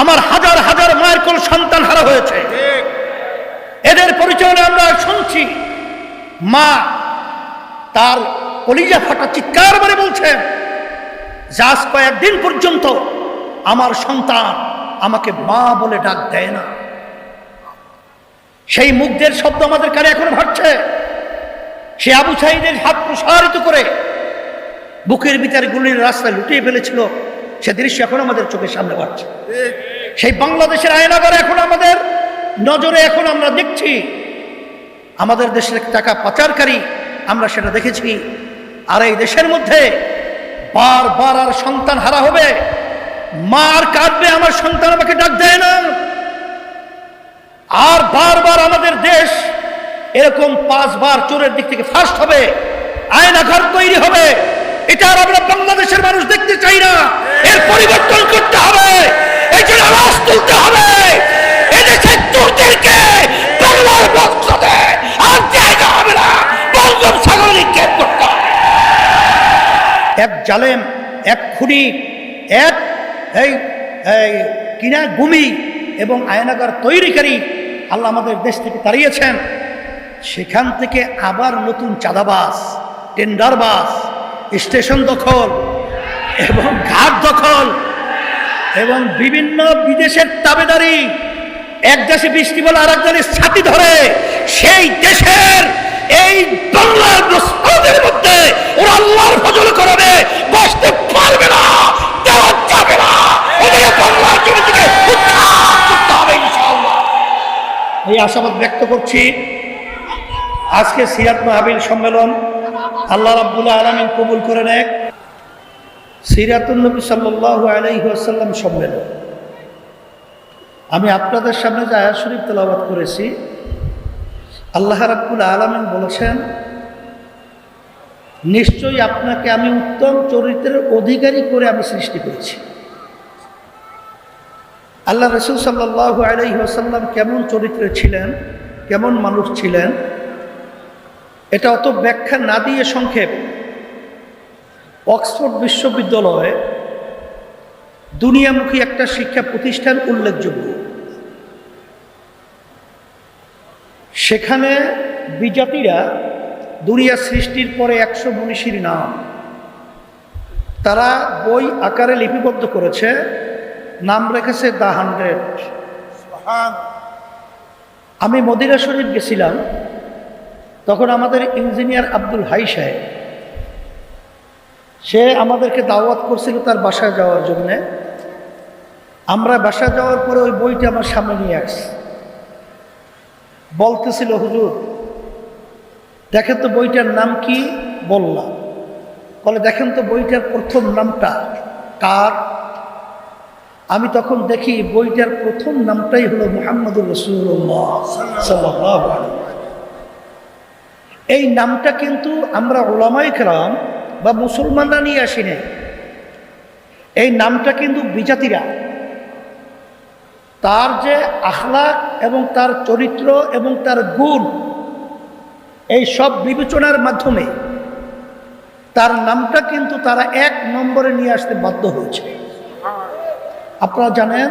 আমার হাজার হাজার মায়ের কোন সন্তান হারা হয়েছে। এদের পরিচয় আমরা শুনছি। মা তার কলিজা ফাটা চিৎকার করে বলছেন যাস কয়েকদিন পর্যন্ত আমার সন্তান আমাকে মা বলে ডাক দেয় না। সেই মুগ্ধের শব্দ আমাদের কানে এখন ভাবছে সে আবু সাইদের হাত প্রসারিত করে বুকের ভিতরে গুলির রাস্তায় লুটিয়ে ফেলেছিল। সে দৃশ্য এখন আমাদের চোখের সামনে বাড়ছে। সেই বাংলাদেশের আয়নাগর এখন আমাদের নজরে এখন আমরা দেখছি। আমাদের দেশের টাকা পাচারকারী আমরা সেটা দেখেছি। আর এই দেশের মধ্যে বারবার আর সন্তান হারা হবে। মার কাঁদবে আমার সন্তান আমাকে ডাক দেয় না। আর বারবার আমাদের দেশ এরকম পাঁচবার চোরের দিক থেকে ফার্স্ট হবে আয়নাঘর তৈরি হবে। এটা আর আমরা বাংলাদেশের মানুষ দেখতে চাই না। এর পরিবর্তন করতে হবে। এই জন্য আওয়াজ তুলতে হবে। করতে হবে। এক জালেম, এক খুনি, এক এই এই কিনা গুমি এবং আয়নাগার তৈরিকারী আল্লাহ আমাদের দেশ থেকে তাড়িয়েছেন। সেখান থেকে আবার নতুন চাঁদাবাস টেন্ডার বাস স্টেশন দখল এবং ঘাট দখল। এবং বিভিন্ন বিদেশের তাবেদারি, এক দেশে বৃষ্টি বলে আর এক দেশের ছাতি ধরে, সেই দেশের এই বাংলার মুসলমানদের মধ্যে ওরা আল্লাহর ফজল করবে, বসতে পারবে না, দেওয়া এই আশাবাদ ব্যক্ত করছি, আজকে সিরাত মাহাবিল সম্মেলন আল্লাহ রাব্বুল আলমিন কবুল করে নেয় সিরাতুল নবী সাল্লাহ আলাইসাল্লাম সম্মেলন। আমি আপনাদের সামনে যে আয়াত শরীফ তেলাবাদ করেছি, আল্লাহ রাব্বুল আলমিন বলেছেন, নিশ্চয়ই আপনাকে আমি উত্তম চরিত্রের অধিকারী করে আমি সৃষ্টি করেছি। আল্লাহ রসুল সাল্লাহ আলাইসাল্লাম কেমন চরিত্রে ছিলেন, কেমন মানুষ ছিলেন, এটা অত ব্যাখ্যা না দিয়ে সংক্ষেপ। অক্সফোর্ড বিশ্ববিদ্যালয়ে দুনিয়ামুখী একটা শিক্ষা প্রতিষ্ঠান উল্লেখযোগ্য। সেখানে বিজাতিরা দুনিয়া সৃষ্টির পরে একশো মনীষীর নাম। তারা বই আকারে লিপিবদ্ধ করেছে নাম রেখেছে দ্য হান্ড্রেড। আমি মদিনা শরীফ গেছিলাম তখন আমাদের ইঞ্জিনিয়ার আব্দুল হাই সাহেব সে আমাদেরকে দাওয়াত করছিল তার বাসায় যাওয়ার জন্যে। আমরা বাসায় যাওয়ার পরে ওই বইটা আমার সামনে নিয়ে আসছি। বলতেছিল, হুজুর, দেখেন তো বইটার নাম কি? বললাম। বলে, দেখেন তো বইটার প্রথম নামটা কার? আমি তখন দেখি বইটার প্রথম নামটাই হলো মোহাম্মদুর রসুল্লাহ সাল্লাহ এই নামটা কিন্তু আমরা ওলামাই বা মুসলমানরা নিয়ে আসি এই নামটা কিন্তু বিজাতিরা। তার যে আখলাক এবং তার চরিত্র এবং তার গুণ, এই সব বিবেচনার মাধ্যমে তার নামটা কিন্তু তারা এক নম্বরে নিয়ে আসতে বাধ্য হয়েছে। আপনারা জানেন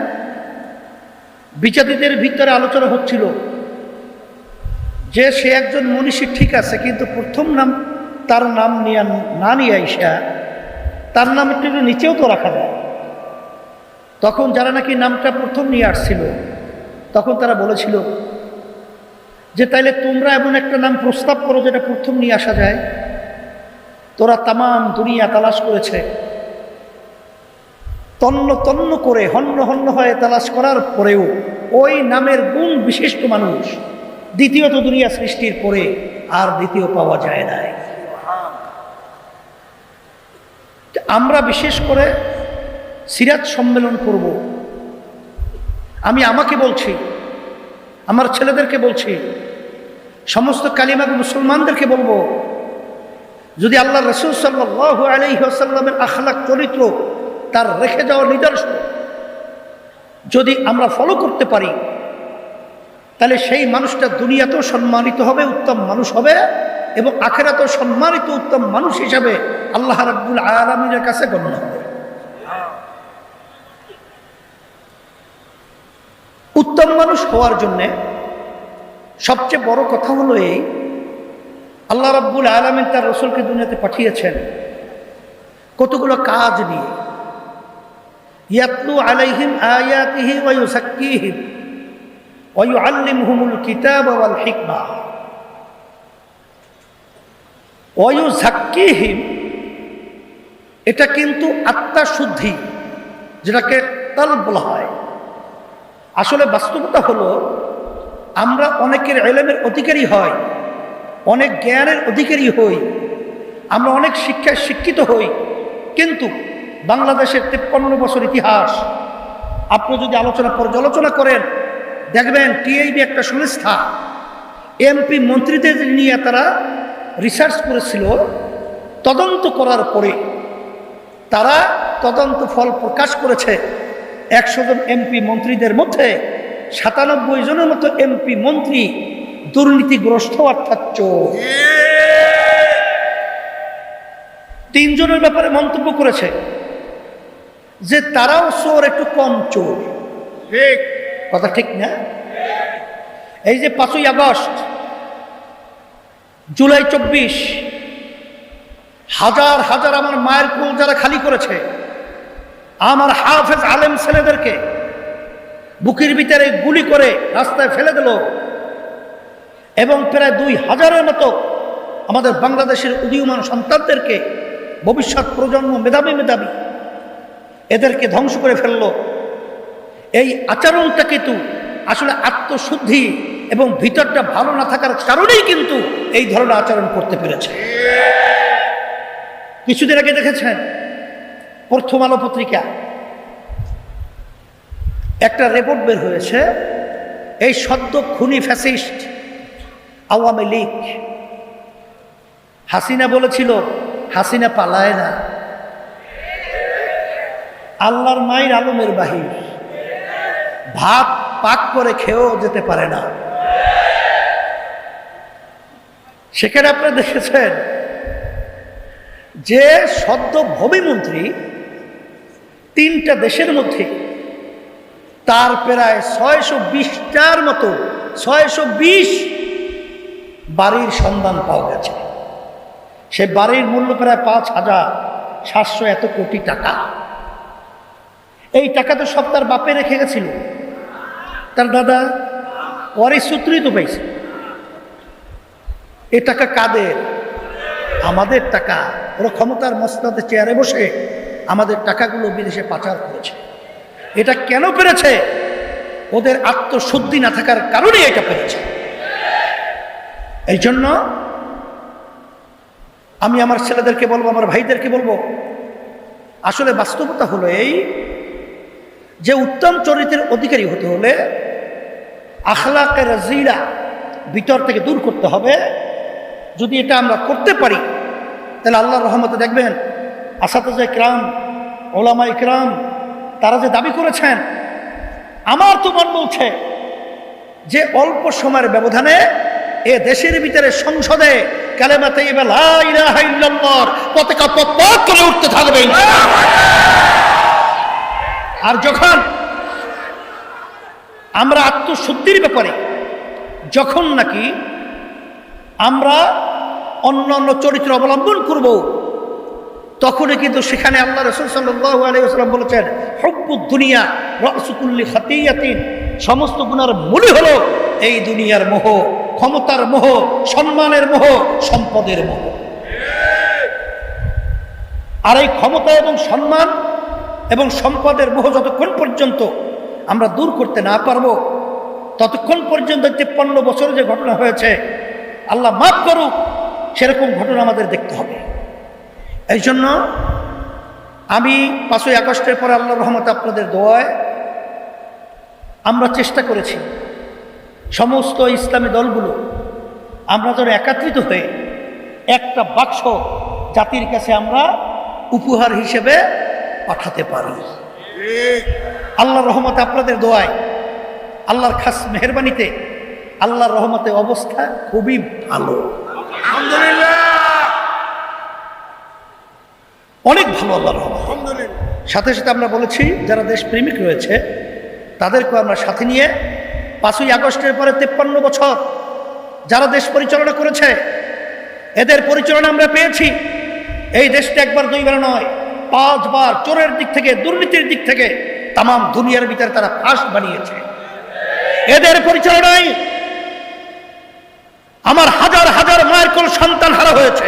বিচারীদের ভিতরে আলোচনা হচ্ছিল যে সে একজন মনীষী ঠিক আছে, কিন্তু প্রথম নাম তার নাম নিয়ে না নিয়ে আইসা, তার নাম একটু নিচেও তো রাখা যায়। তখন যারা নাকি নামটা প্রথম নিয়ে আসছিল, তখন তারা বলেছিল যে, তাইলে তোমরা এমন একটা নাম প্রস্তাব করো যেটা প্রথম নিয়ে আসা যায়। তোরা তামাম দুনিয়া তালাশ করেছে। তন্ন তন্ন করে, হন্য হন্য হয়ে তালাশ করার পরেও ওই নামের গুণ বিশিষ্ট মানুষ দ্বিতীয়ত দুনিয়া সৃষ্টির পরে আর দ্বিতীয় পাওয়া যায় নাই। আমরা বিশেষ করে সিরাজ সম্মেলন করব। আমি আমাকে বলছি, আমার ছেলেদেরকে বলছি, সমস্ত কালিমাগ মুসলমানদেরকে বলব, যদি আল্লাহ রসুল সাল্লাহ আলহিহাসাল্লামের আখলাক চরিত্র তার রেখে যাওয়ার নিদর্শন যদি আমরা ফলো করতে পারি, তাহলে সেই মানুষটা দুনিয়াতেও সম্মানিত হবে, উত্তম মানুষ হবে এবং আখেরাতেও সম্মানিত উত্তম মানুষ হিসাবে আল্লাহ রাব্বুল আলমীর কাছে গণ্য হবে। উত্তম মানুষ হওয়ার জন্যে সবচেয়ে বড় কথা হলো এই, আল্লাহ রাব্বুল আলমিন তার রসুলকে দুনিয়াতে পাঠিয়েছেন কতগুলো কাজ নিয়ে। ইয়াতলু এটা কিন্তু আত্মা শুদ্ধি, যেটাকে তাল বলা হয়। আসলে বাস্তবতা হলো, আমরা অনেকের এলেমের অধিকারী হয় অনেক জ্ঞানের অধিকারী হই, আমরা অনেক শিক্ষায় শিক্ষিত হই, কিন্তু বাংলাদেশের তেপ্পান্ন বছর ইতিহাস, আপনি যদি আলোচনা পর্যালোচনা করেন, দেখবেন টিআইবি একটা সংস্থা, এমপি মন্ত্রীদের নিয়ে তারা রিসার্চ করেছিল, তদন্ত করার পরে তারা তদন্ত ফল প্রকাশ করেছে। একশো জন এমপি মন্ত্রীদের মধ্যে সাতানব্বই জনের মতো এমপি মন্ত্রী দুর্নীতিগ্রস্ত অর্থাৎ চোর। তিনজনের ব্যাপারে মন্তব্য করেছে যে তারাও চোর একটু কম চোর। ঠিক। কথা ঠিক না? এই যে পাঁচই আগস্ট জুলাই চব্বিশ হাজার হাজার আমার মায়ের কোল যারা খালি করেছে, আমার হাফেজ আলেম ছেলেদেরকে বুকের ভিতরে গুলি করে রাস্তায় ফেলে দিল। এবং প্রায় দুই হাজারের মতো আমাদের বাংলাদেশের উদীয়মান সন্তানদেরকে ভবিষ্যৎ প্রজন্ম মেধাবী মেধাবী এদেরকে ধ্বংস করে ফেলল। এই আচরণটা কিন্তু আসলে আত্মশুদ্ধি এবং ভিতরটা ভালো না থাকার কারণেই কিন্তু এই ধরনের আচরণ করতে পেরেছে। কিছুদিন আগে দেখেছেন প্রথম আলো পত্রিকা। একটা রিপোর্ট বের হয়েছে, এই সদ্য খুনি ফ্যাসিস্ট আওয়ামী লীগ। হাসিনা বলেছিল, হাসিনা পালায় না। আল্লাহর মায়ের আলমের বাহির ভাত পাক করে খেয়েও যেতে পারে না। সেখানে আপনারা দেখেছেন যে সদ্য ভূমিমন্ত্রী তিনটা দেশের মধ্যে তার প্রায় ছয়শো বিশটার মতো, ছয়শো বিশ বাড়ির সন্ধান পাওয়া গেছে। সে বাড়ির মূল্য প্রায় পাঁচ হাজার সাতশো এত কোটি টাকা। এই টাকা তো সব তার বাপে রেখে গেছিল। তার দাদা ওয়ারিস সূত্রই তো পাইছে এ টাকা কাদের? আমাদের টাকা, ওরা ক্ষমতার মস্তাতে চেয়ারে বসে আমাদের টাকাগুলো বিদেশে পাচার করেছে। এটা কেন পেরেছে? ওদের আত্মশুদ্ধি না থাকার কারণে এটা পেরেছে। এই জন্য আমি আমার ছেলেদেরকে বলব, আমার ভাইদেরকে বলব, আসলে বাস্তবতা হলো এই যে উত্তম চরিত্রের অধিকারী হতে হলে আখলাকের জিরা ভিতর থেকে দূর করতে হবে। যদি এটা আমরা করতে পারি, তাহলে আল্লাহর রহমতে দেখবেন আসাতাজ ইকরাম ওলামা ইকরাম তারা যে দাবি করেছেন, আমার তো মন বলছে যে অল্প সময়ের ব্যবধানে এ দেশের ভিতরে সংসদে কালেমাতে পতাকা পথ করে উঠতে থাকবে। আর যখন আমরা আত্মশুদ্ধির ব্যাপারে, যখন নাকি আমরা অন্য অন্য চরিত্র অবলম্বন করব। তখনই কিন্তু সেখানে আল্লাহ রসুল সাল্লাহ আলাইসাল্লাম বলেছেন হব্বু দুনিয়া রসুকুল্লি খাতিয়াতিন। সমস্ত গুণার মূলই হলো এই দুনিয়ার মোহ, ক্ষমতার মোহ, সম্মানের মোহ, সম্পদের মোহ। আর এই ক্ষমতা এবং সম্মান এবং সম্পদের মোহ যতক্ষণ পর্যন্ত আমরা দূর করতে না পারব, ততক্ষণ পর্যন্ত তিপ্পান্ন বছর যে ঘটনা হয়েছে, আল্লাহ মাফ করুক সেরকম ঘটনা আমাদের দেখতে হবে। এই জন্য আমি পাঁচই আগস্টের পরে আল্লাহ রহমত আপনাদের দোয়ায় আমরা চেষ্টা করেছি সমস্ত ইসলামী দলগুলো আমরা যেন একাত্রিত হয়ে একটা বাক্স জাতির কাছে আমরা উপহার হিসেবে পাঠাতে পারি। আল্লাহর রহমতে আপনাদের দোয়ায় আল্লাহর খাস মেহরবানিতে আল্লাহর রহমতে অবস্থা খুবই ভালো। অনেক ভালো আল্লাহর সাথে সাথে আমরা বলেছি যারা দেশপ্রেমিক রয়েছে তাদেরকেও আমরা সাথে নিয়ে পাঁচই আগস্টের পরে তেপ্পান্ন বছর যারা দেশ পরিচালনা করেছে এদের পরিচালনা আমরা পেয়েছি। এই দেশটা একবার দুইবার নয় পাঁচবার চোরের দিক থেকে দুর্নীতির দিক থেকে তাম দুনিয়ার ভিতরে তারা ফাঁস বানিয়েছে। এদের পরিচালনায় আমার হাজার হাজার মায়ের কোন সন্তান হারা হয়েছে।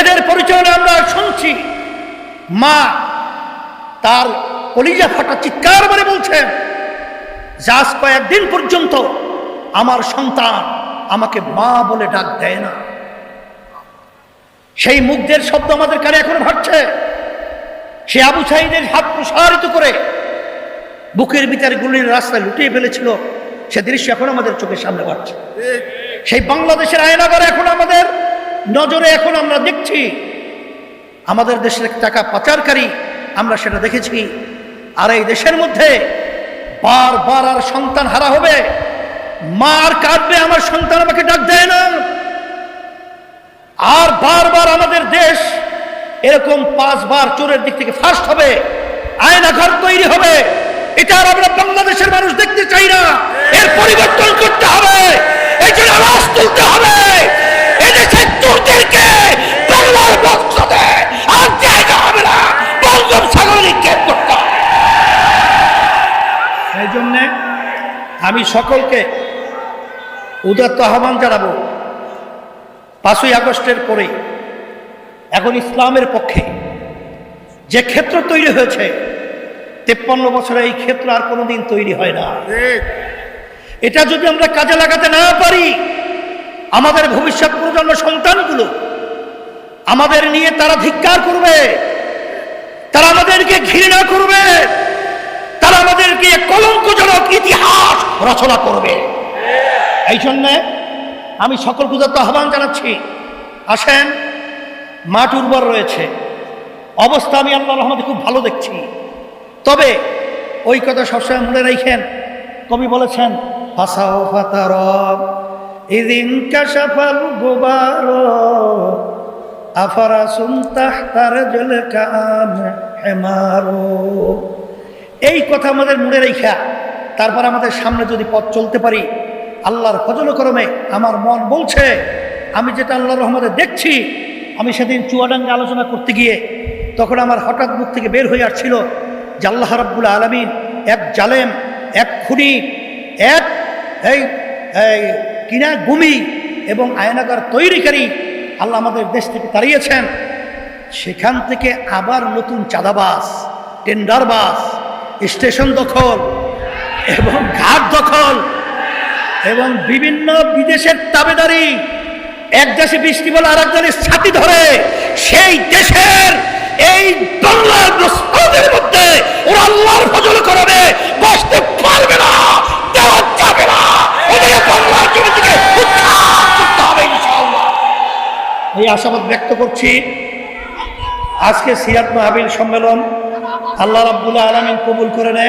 এদের পরিচয় আমরা শুনছি। মা তার কলিজা ফাটা চিৎকার মানে বলছেন যাস কয়েকদিন পর্যন্ত আমার সন্তান আমাকে মা বলে ডাক দেয় না। সেই মুগ্ধের শব্দ আমাদের কানে এখন ভাবছে সে আবু সাইদের হাত প্রসারিত করে বুকের ভিতরে গুলির রাস্তায় লুটিয়ে ফেলেছিল। সে দৃশ্য এখন আমাদের চোখের সামনে বাড়ছে। সেই বাংলাদেশের আয়নাগর এখন আমাদের নজরে এখন আমরা দেখছি। আমাদের দেশের টাকা পাচারকারী আমরা সেটা দেখেছি। আর এই দেশের মধ্যে বারবার আর সন্তান হারা হবে। মার কাঁদবে আমার সন্তান আমাকে ডাক দেয় না। আর বারবার আমাদের দেশ এরকম পাঁচবার চোরের দিক থেকে ফার্স্ট হবে। আয়নাঘর তৈরি হবে। এটা আর আমরা বাংলাদেশের মানুষ দেখতে চাই না। এর পরিবর্তন করতে হবে। এই হবে। আর জায়গা জন্যে আমি সকলকে উদাত্ত আহ্বান জানাব। পাঁচই আগস্টের পরে এখন ইসলামের পক্ষে যে ক্ষেত্র তৈরি হয়েছে তেপ্পান্ন বছরে এই ক্ষেত্র আর কোনোদিন তৈরি হয় না। এটা যদি আমরা কাজে লাগাতে না পারি আমাদের ভবিষ্যৎ প্রজন্ম সন্তানগুলো আমাদের নিয়ে তারা ধিক্কার করবে তারা আমাদেরকে ঘৃণা করবে তারা আমাদেরকে কলঙ্কজনক ইতিহাস রচনা করবে। এই জন্যে আমি সকল পূজাতে আহ্বান জানাচ্ছি। আসেন মাঠ উর্বর রয়েছে। অবস্থা আমি আল্লাহ রহমতে খুব ভালো দেখছি। তবে ওই কথা সবসময় মনে রাখেন। কবি বলেছেন, ফাসাও ফাতার ইদিন কাশাফাল গোবার আফারা সুনতাহ তার জল কাম হেমারো। এই কথা আমাদের মনে রেখা তারপর আমাদের সামনে যদি পথ চলতে পারি, আল্লাহর ফজল করমে আমার মন বলছে, আমি যেটা আল্লাহর রহমতে দেখছি, আমি সেদিন চুয়াডাঙ্গে আলোচনা করতে গিয়ে, তখন আমার হঠাৎ মুখ থেকে বের হয়ে আসছিল রাব্বুল আলমিন এক জালেম, এক খুনি, এক এই কিনা গুমি এবং আয়নাগার তৈরিকারী আল্লাহ আমাদের দেশ থেকে তাড়িয়েছেন। সেখান থেকে আবার নতুন চাঁদাবাস টেন্ডার বাস স্টেশন দখল এবং ঘাট দখল এবং বিভিন্ন বিদেশের তাবেদারি, এক দেশে বৃষ্টি বলে আর এক ছাতি ধরে সেই দেশের এই বাংলার প্রস্তাবের মধ্যে ওরা আল্লাহর ফজল করবে বসতে পারবে না এই আশাবাদ ব্যক্ত করছি। আজকে সিরাত মাহাবিল সম্মেলন আল্লাহ রাবুল্লাহ আলমিন কবুল করে নেয়।